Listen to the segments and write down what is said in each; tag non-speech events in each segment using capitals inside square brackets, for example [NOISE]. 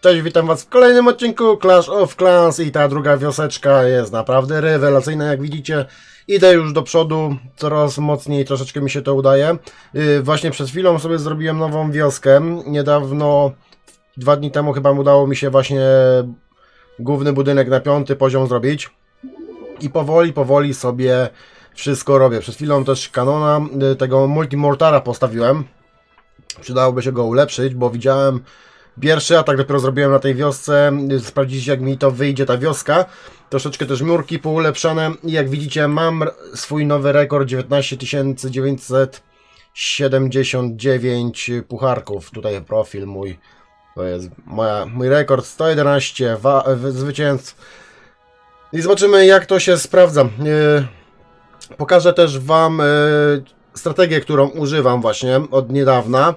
Cześć, witam was w kolejnym odcinku Clash of Clans i ta druga wioseczka jest naprawdę rewelacyjna, jak widzicie. Idę już do przodu, coraz mocniej, troszeczkę mi się to udaje. Yy, właśnie przed chwilą sobie zrobiłem nową wioskę. Niedawno, dwa dni temu chyba udało mi się właśnie główny budynek na piąty poziom zrobić. I powoli, powoli sobie wszystko robię. Przed chwilą też kanona, yy, tego multimortara postawiłem. Przydałoby się go ulepszyć, bo widziałem Pierwszy atak dopiero zrobiłem na tej wiosce, sprawdzić jak mi to wyjdzie ta wioska. Troszeczkę też murki poulepszane i jak widzicie mam swój nowy rekord 19 979 pucharków. Tutaj profil mój, to jest moja, mój rekord 111 wa- zwycięstw. I zobaczymy jak to się sprawdza. Yy, Pokażę też Wam yy, strategię, którą używam właśnie od niedawna y,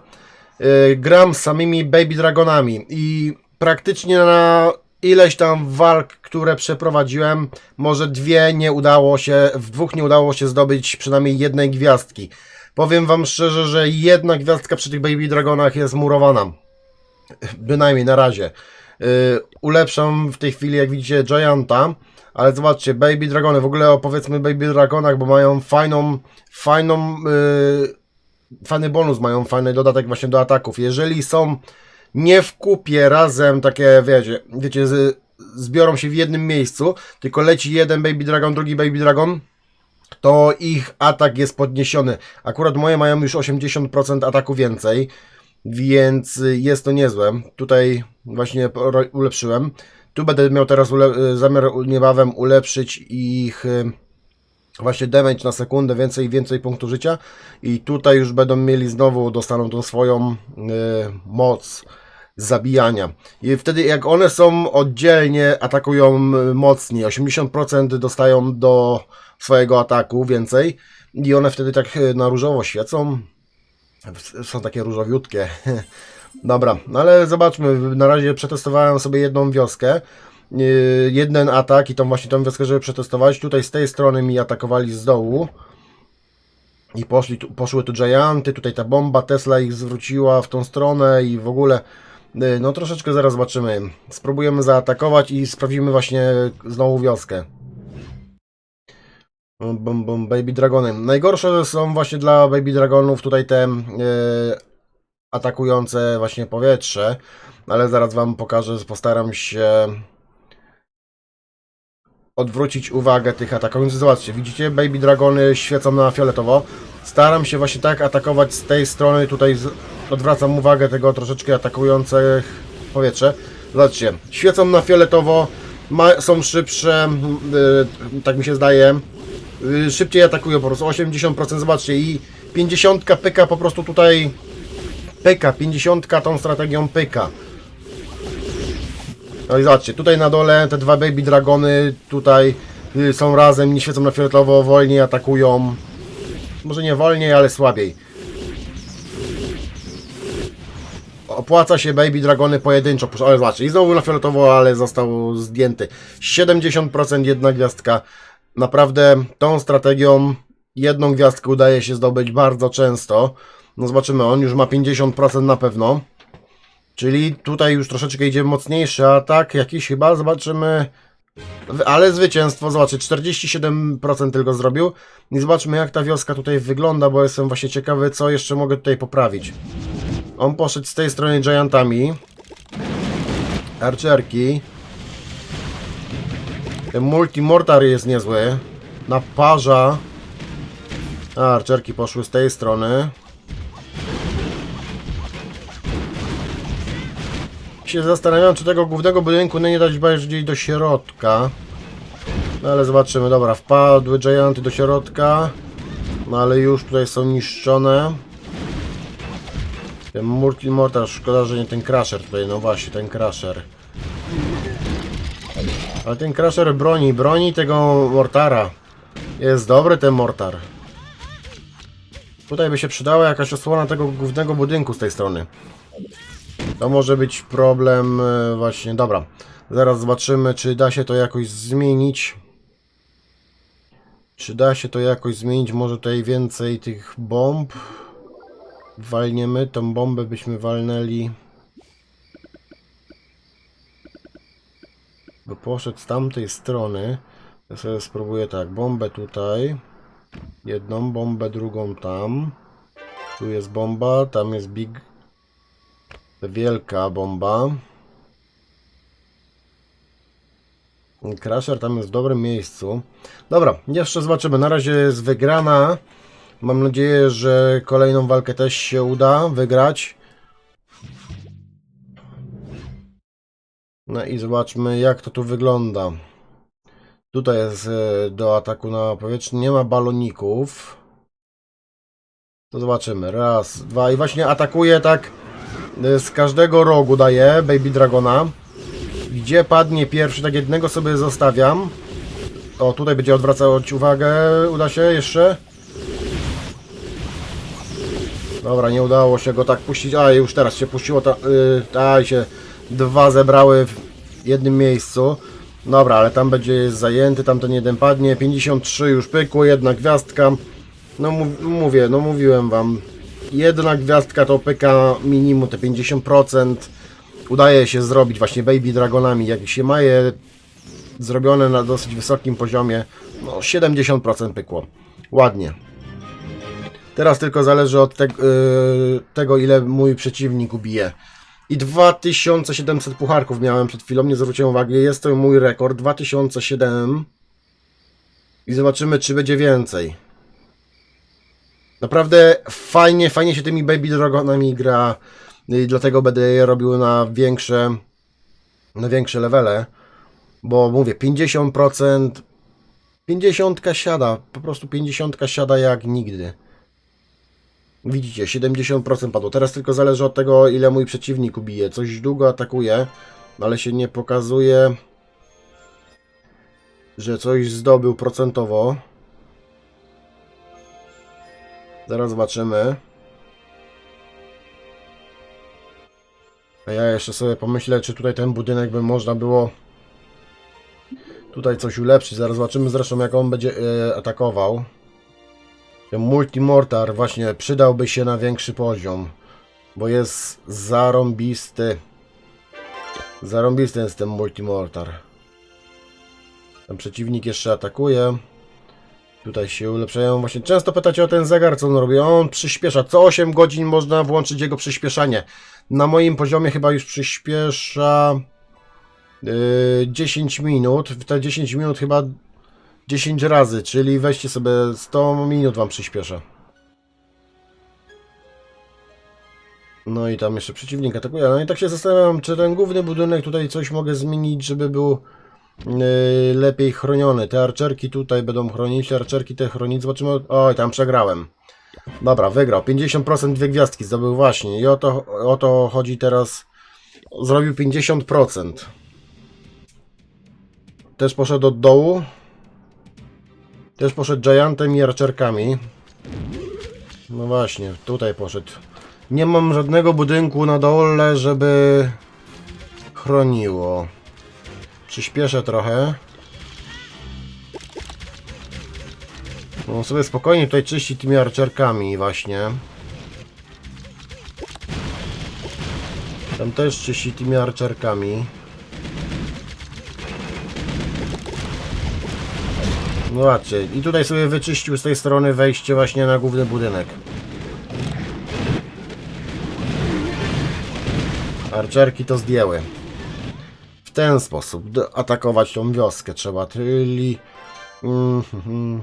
gram z samymi Baby Dragonami i praktycznie na ileś tam walk, które przeprowadziłem, może dwie nie udało się, w dwóch nie udało się zdobyć przynajmniej jednej gwiazdki. Powiem wam szczerze, że jedna gwiazdka przy tych Baby Dragonach jest murowana. Bynajmniej na razie. Yy, ulepszam w tej chwili, jak widzicie, Gianta, ale zobaczcie, Baby Dragony, w ogóle opowiedzmy Baby Dragonach, bo mają fajną, fajną yy, fajny bonus, mają fajny dodatek właśnie do ataków. Jeżeli są nie w kupie razem, takie wiecie, wiecie z, zbiorą się w jednym miejscu, tylko leci jeden Baby Dragon, drugi Baby Dragon, to ich atak jest podniesiony. Akurat moje mają już 80% ataku więcej, więc jest to niezłe. Tutaj właśnie ulepszyłem. Tu będę miał teraz zamiar niebawem ulepszyć ich właśnie damage na sekundę, więcej więcej punktów życia i tutaj już będą mieli znowu, dostaną tą swoją y, moc zabijania. I wtedy jak one są oddzielnie, atakują y, mocniej, 80% dostają do swojego ataku więcej i one wtedy tak y, na różowo świecą. Są takie różowiutkie. [LAUGHS] Dobra, no ale zobaczmy, na razie przetestowałem sobie jedną wioskę jeden atak i tą właśnie tą wioskę, żeby przetestować. Tutaj z tej strony mi atakowali z dołu. I poszli, tu- poszły tu Gianty, tutaj ta bomba Tesla ich zwróciła w tą stronę i w ogóle yy, no troszeczkę zaraz zobaczymy. Spróbujemy zaatakować i sprawdzimy właśnie znowu wioskę. Bum, bum, Baby Dragony. Najgorsze są właśnie dla Baby Dragonów tutaj te yy, atakujące właśnie powietrze, ale zaraz Wam pokażę, postaram się odwrócić uwagę tych atakujących. Zobaczcie, widzicie, Baby Dragony świecą na fioletowo. Staram się właśnie tak atakować z tej strony, tutaj odwracam uwagę tego troszeczkę atakujących powietrze. Zobaczcie, świecą na fioletowo, ma... są szybsze, yy, tak mi się zdaje. Yy, szybciej atakują po prostu, 80%, zobaczcie, i 50 pyka po prostu tutaj pyka, 50 tą strategią pyka. No i zobaczcie, tutaj na dole te dwa baby dragony tutaj y, są razem, nie świecą na fioletowo, wolniej atakują. Może nie wolniej, ale słabiej. Opłaca się baby dragony pojedynczo, ale zobaczcie, i znowu na fioletowo, ale został zdjęty. 70% jedna gwiazdka. Naprawdę tą strategią jedną gwiazdkę udaje się zdobyć bardzo często. No zobaczymy, on już ma 50% na pewno. Czyli tutaj już troszeczkę idzie mocniejszy atak, jakiś chyba, zobaczymy. Ale zwycięstwo, zobaczcie, 47% tylko zrobił. I zobaczmy jak ta wioska tutaj wygląda, bo jestem właśnie ciekawy, co jeszcze mogę tutaj poprawić. On poszedł z tej strony giantami. Archerki. Ten multimortar jest niezły. Naparza. Archerki poszły z tej strony. Się zastanawiam, czy tego głównego budynku nie dać bardziej do środka. No ale zobaczymy. Dobra, wpadły gianty do środka. No ale już tutaj są niszczone. Ten multimortar, szkoda, że nie ten crusher tutaj. No właśnie, ten crusher. Ale ten crusher broni, broni tego mortara. Jest dobry ten mortar. Tutaj by się przydała jakaś osłona tego głównego budynku z tej strony. To może być problem e, właśnie, dobra. Zaraz zobaczymy, czy da się to jakoś zmienić. Czy da się to jakoś zmienić? Może tutaj więcej tych bomb. Walniemy, tą bombę byśmy walnęli. by poszedł z tamtej strony. Ja sobie spróbuję tak, bombę tutaj. Jedną bombę, drugą tam. Tu jest bomba, tam jest big... Wielka bomba. Crusher tam jest w dobrym miejscu. Dobra, jeszcze zobaczymy. Na razie jest wygrana. Mam nadzieję, że kolejną walkę też się uda wygrać. No i zobaczmy jak to tu wygląda. Tutaj jest e, do ataku na powietrze. Nie ma baloników. To zobaczymy. Raz, dwa i właśnie atakuje tak z każdego rogu daje Baby Dragona. Gdzie padnie pierwszy, tak jednego sobie zostawiam. O, tutaj będzie odwracać uwagę. Uda się jeszcze? Dobra, nie udało się go tak puścić. A, już teraz się puściło. Ta, yy, się dwa zebrały w jednym miejscu. Dobra, ale tam będzie zajęty, tamten jeden padnie. 53 już pykło, jedna gwiazdka. No mów, mówię, no mówiłem wam. Jedna gwiazdka to pyka minimum te 50%. Udaje się zrobić właśnie Baby Dragonami. Jak się ma je zrobione na dosyć wysokim poziomie, no 70% pykło. Ładnie. Teraz tylko zależy od te, yy, tego, ile mój przeciwnik ubije. I 2700 pucharków miałem przed chwilą, nie zwróciłem uwagi. Jest to mój rekord, 2007. I zobaczymy, czy będzie więcej. Naprawdę fajnie, fajnie się tymi Baby Dragonami gra. I dlatego będę je robił na większe, na większe levele. Bo mówię, 50%, 50 siada, po prostu 50 siada jak nigdy. Widzicie, 70% padło. Teraz tylko zależy od tego, ile mój przeciwnik ubije. Coś długo atakuje, ale się nie pokazuje, że coś zdobył procentowo. Zaraz zobaczymy. A ja jeszcze sobie pomyślę, czy tutaj ten budynek by można było tutaj coś ulepszyć. Zaraz zobaczymy zresztą, jak on będzie e, atakował. Ten multimortar właśnie przydałby się na większy poziom, bo jest zarąbisty. Zarąbisty jest ten multimortar. Ten przeciwnik jeszcze atakuje. Tutaj się ulepszają. Właśnie często pytacie o ten zegar, co on robi. On przyspiesza. Co 8 godzin można włączyć jego przyspieszanie. Na moim poziomie chyba już przyspiesza yy, 10 minut. Te 10 minut chyba 10 razy, czyli weźcie sobie 100 minut wam przyspieszę. No i tam jeszcze przeciwnik atakuje. No i tak się zastanawiam, czy ten główny budynek tutaj coś mogę zmienić, żeby był lepiej chroniony. Te arczerki tutaj będą chronić, arczerki te chronić. Zobaczymy. Oj, tam przegrałem. Dobra, wygrał. 50% dwie gwiazdki zdobył właśnie. I o to, o to chodzi teraz. Zrobił 50%. Też poszedł od dołu. Też poszedł Giantem i arczerkami. No właśnie, tutaj poszedł. Nie mam żadnego budynku na dole, żeby chroniło. Przyspieszę trochę. No sobie spokojnie tutaj czyści tymi arczerkami właśnie. Tam też czyści tymi arczerkami. No zobaczcie, i tutaj sobie wyczyścił z tej strony wejście właśnie na główny budynek. Arczerki to zdjęły. W ten sposób atakować tą wioskę trzeba, czyli... Mhm.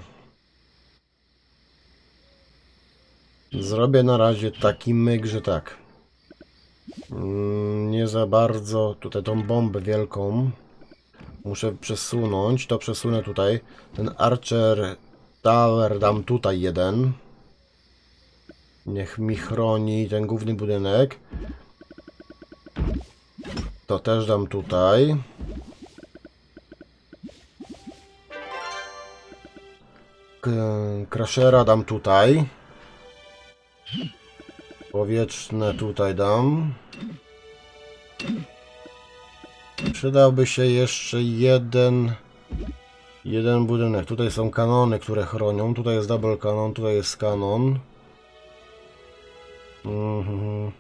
Zrobię na razie taki myk, że tak. Mm, Nie za bardzo tutaj tą bombę wielką. Muszę przesunąć, to przesunę tutaj. Ten Archer Tower dam tutaj jeden. Niech mi chroni ten główny budynek. To też dam tutaj. Crashera dam tutaj. Powietrzne tutaj dam. Przydałby się jeszcze jeden jeden budynek. Tutaj są kanony, które chronią. Tutaj jest double kanon, tutaj jest kanon. Mhm.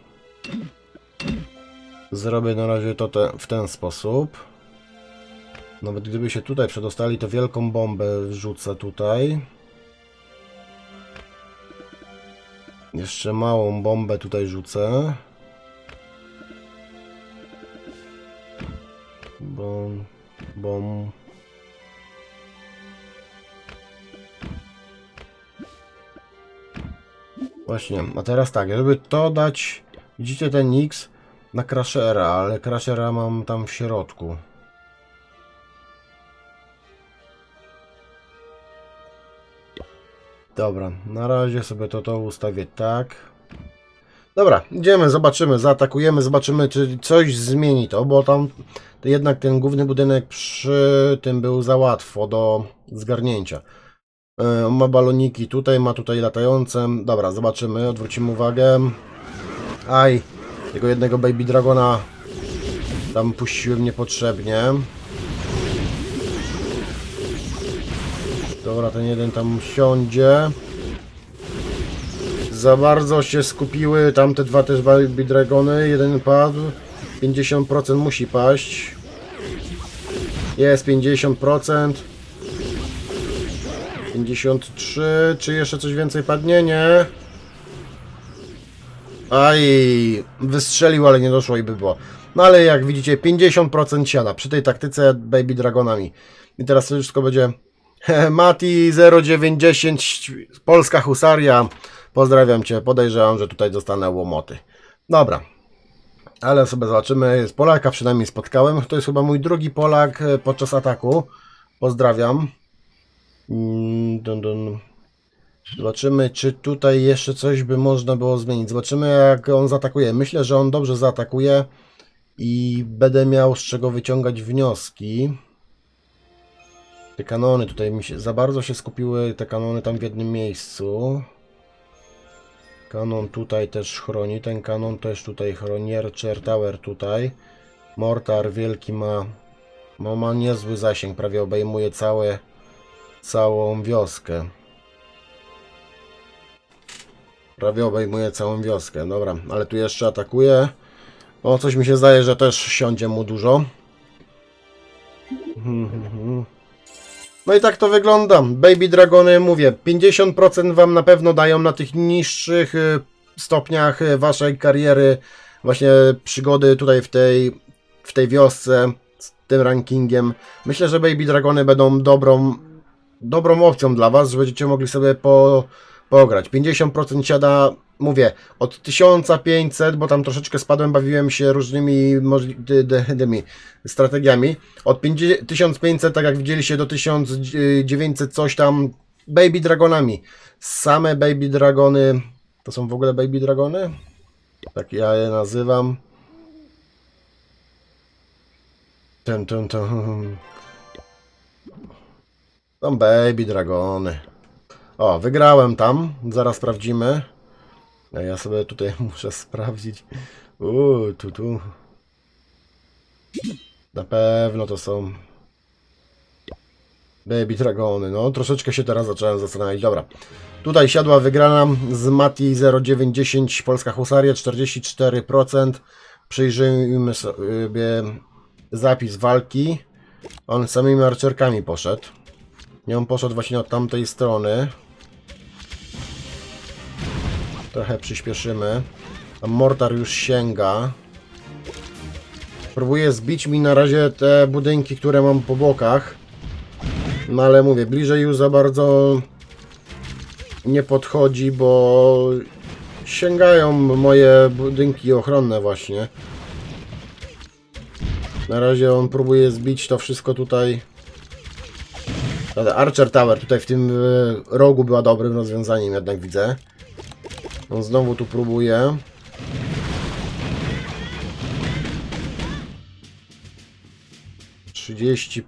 Zrobię na razie to te, w ten sposób. Nawet gdyby się tutaj przedostali, to wielką bombę wrzucę tutaj. Jeszcze małą bombę tutaj rzucę. Bom, bom. Właśnie, a teraz tak, żeby to dać, widzicie ten X na Crashera, ale Crashera mam tam w środku. Dobra, na razie sobie to to ustawię tak. Dobra, idziemy, zobaczymy, zaatakujemy, zobaczymy, czy coś zmieni to, bo tam jednak ten główny budynek przy tym był za łatwo do zgarnięcia. On ma baloniki tutaj, ma tutaj latające. Dobra, zobaczymy, odwrócimy uwagę. Aj, tego jednego Baby Dragona tam puściłem niepotrzebnie. Dobra, ten jeden tam siądzie. Za bardzo się skupiły tamte dwa też Baby Dragony. Jeden padł. 50% musi paść. Jest 50%. 53. Czy jeszcze coś więcej padnie? Nie. Aj, wystrzelił, ale nie doszło i by było. No ale jak widzicie, 50% siada przy tej taktyce Baby Dragonami. I teraz wszystko będzie [LAUGHS] Mati 0910 Polska Husaria. Pozdrawiam Cię. Podejrzewam, że tutaj dostanę łomoty. Dobra. Ale sobie zobaczymy. Z Polaka przynajmniej spotkałem. To jest chyba mój drugi Polak e, podczas ataku. Pozdrawiam. Mm, dun, dun. Zobaczymy, czy tutaj jeszcze coś by można było zmienić. Zobaczymy, jak on zaatakuje. Myślę, że on dobrze zaatakuje i będę miał z czego wyciągać wnioski. Te kanony tutaj mi się za bardzo się skupiły, te kanony tam w jednym miejscu. Kanon tutaj też chroni, ten kanon też tutaj chroni, Archer Tower tutaj. Mortar wielki ma, no ma niezły zasięg, prawie obejmuje całe, całą wioskę. Prawie obejmuje całą wioskę, dobra, ale tu jeszcze atakuje. O, coś mi się zdaje, że też siądzie mu dużo. No i tak to wygląda. Baby Dragony, mówię, 50% wam na pewno dają na tych niższych y, stopniach y, waszej kariery, właśnie przygody tutaj w tej, w tej wiosce z tym rankingiem. Myślę, że Baby Dragony będą dobrą, dobrą opcją dla was, że będziecie mogli sobie po, pograć. 50% siada, mówię, od 1500, bo tam troszeczkę spadłem, bawiłem się różnymi dymi strategiami. Od 50 1500, tak jak widzieliście, do 1900 coś tam Baby Dragonami. Same Baby Dragony, to są w ogóle Baby Dragony? Tak ja je nazywam. Ten, ten, ten. Są Baby Dragony. O, wygrałem tam. Zaraz sprawdzimy. A ja sobie tutaj [LAUGHS] muszę sprawdzić. Uuu, tu, tu. Na pewno to są Baby Dragony. No, troszeczkę się teraz zacząłem zastanawiać. Dobra. Tutaj siadła wygrana z Mati 0910 Polska Husaria 44%. Przyjrzyjmy sobie zapis walki. On samymi archerkami poszedł. Nie on poszedł właśnie od tamtej strony. Trochę przyspieszymy. A Mortar już sięga. Próbuję zbić mi na razie te budynki, które mam po bokach. No ale mówię, bliżej już za bardzo nie podchodzi, bo sięgają moje budynki ochronne właśnie. Na razie on próbuje zbić to wszystko tutaj. Archer Tower tutaj w tym e, rogu była dobrym rozwiązaniem, jednak widzę. On znowu tu próbuje.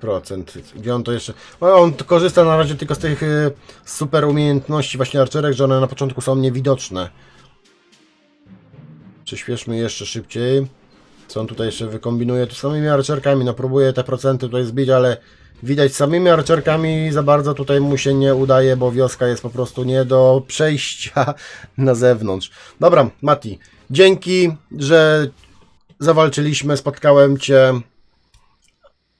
Procent. Gdzie on to jeszcze. On korzysta na razie tylko z tych y, super umiejętności właśnie archerek, że one na początku są niewidoczne. Przyspieszmy jeszcze szybciej. Co on tutaj jeszcze wykombinuje? Tu samymi archerkami, no próbuję te procenty tutaj zbić, ale widać samymi archerkami za bardzo tutaj mu się nie udaje, bo wioska jest po prostu nie do przejścia [LAUGHS] na zewnątrz. Dobra, Mati, dzięki, że zawalczyliśmy, spotkałem Cię.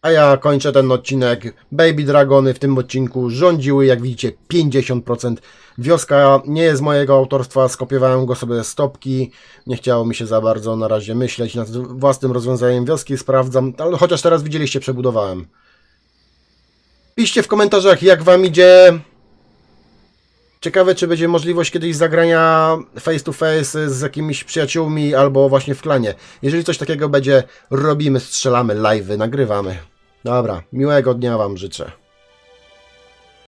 A ja kończę ten odcinek. Baby Dragony w tym odcinku rządziły, jak widzicie, 50%. Wioska nie jest mojego autorstwa, skopiowałem go sobie z stopki. Nie chciało mi się za bardzo na razie myśleć nad własnym rozwiązaniem wioski, sprawdzam, chociaż teraz widzieliście, przebudowałem. Piszcie w komentarzach, jak wam idzie. Ciekawe, czy będzie możliwość kiedyś zagrania face to face z jakimiś przyjaciółmi albo właśnie w klanie. Jeżeli coś takiego będzie, robimy, strzelamy live'y, nagrywamy. Dobra, miłego dnia wam życzę.